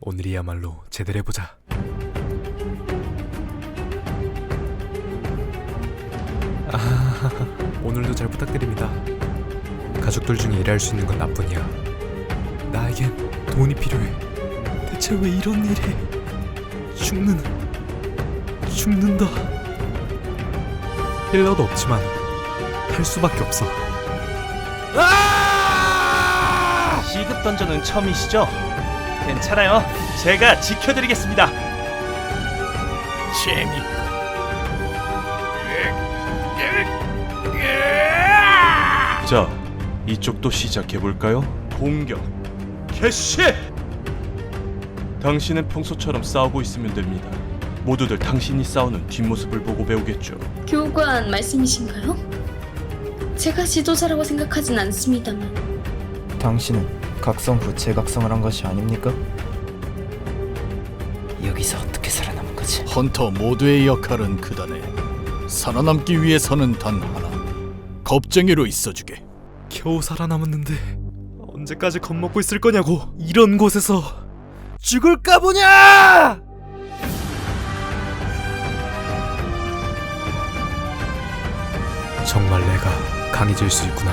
오늘이야말로 제대로 해보자. 아, 오늘도 잘 부탁드립니다. 가족들 중에 일할 수 있는 건 나뿐이야. 나에겐 돈이 필요해. 대체 왜 이런 일이? 죽는, 죽는다. 힐러도 없지만 할 수밖에 없어. 시급 던전은 처음이시죠? 괜찮아요. 제가 지켜드리겠습니다. 재밌고 자, 이쪽도 시작해 볼까요? 공격 개시! 당신은 평소처럼 싸우고 있으면 됩니다. 모두들 당신이 싸우는 뒷모습을 보고 배우겠죠. 교관 말씀이신가요? 제가 지도자라고 생각하진 않습니다만 당신은 각성 후 재각성을 한 것이 아닙니까? 여기서 어떻게 살아남은 거지? 헌터 모두의 역할은 그다네 살아남기 위해서는 단 하나 겁쟁이로 있어주게 겨우 살아남았는데 언제까지 겁먹고 있을 거냐고 이런 곳에서 죽을까 보냐! 정말 내가 강해질 수 있구나.